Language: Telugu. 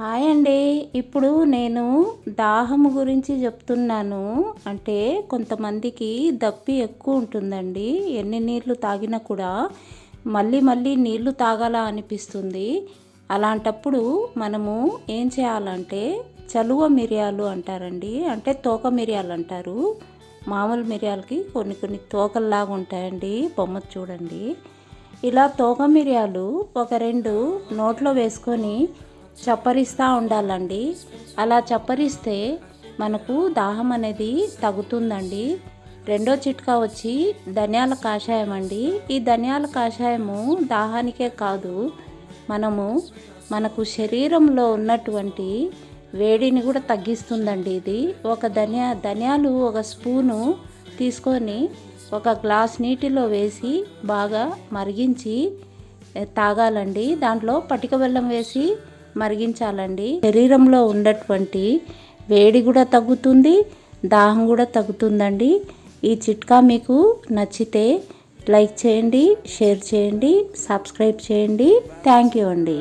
హాయ్ అండి. ఇప్పుడు నేను దాహము గురించి చెప్తున్నాను. అంటే కొంతమందికి దప్పి ఎక్కువ ఉంటుందండి. ఎన్ని నీళ్ళు తాగినా కూడా మళ్ళీ మళ్ళీ నీళ్ళు తాగాలా అనిపిస్తుంది. అలాంటప్పుడు మనము ఏం చేయాలంటే చలువ మిరియాలు అంటారండి. అంటే తోక మిరియాలు అంటారు. మామూలు మిరియాలకి కొన్ని కొన్ని తోకల్లాగా ఉంటాయండి. బొమ్మ చూడండి. ఇలా తోక మిరియాలు ఒక రెండు నోట్లో వేసుకొని చప్పరిస్తూ ఉండాలండి. అలా చప్పరిస్తే మనకు దాహం అనేది తగ్గుతుందండి. రెండో చిట్కా వచ్చి ధనియాల కాషాయం అండి. ఈ ధనియాల కాషాయము దాహానికే కాదు. మనము మనకు శరీరంలో ఉన్నటువంటి వేడిని కూడా తగ్గిస్తుందండి ఇది. ఒక ధనియా ధనియాలు ఒక స్పూను తీసుకొని ఒక గ్లాస్ నీటిలో వేసి బాగా మరిగించి తాగాలండి. దాంట్లో పటిక బెల్లం వేసి మరిగించాలండి. శరీరంలో ఉన్నటువంటి వేడి కూడా తగ్గుతుంది దాహం కూడా తగ్గుతుందండి. ఈ చిట్కా మీకు నచ్చితే లైక్ చేయండి షేర్ చేయండి సబ్స్క్రైబ్ చేయండి. థ్యాంక్ యూ అండి.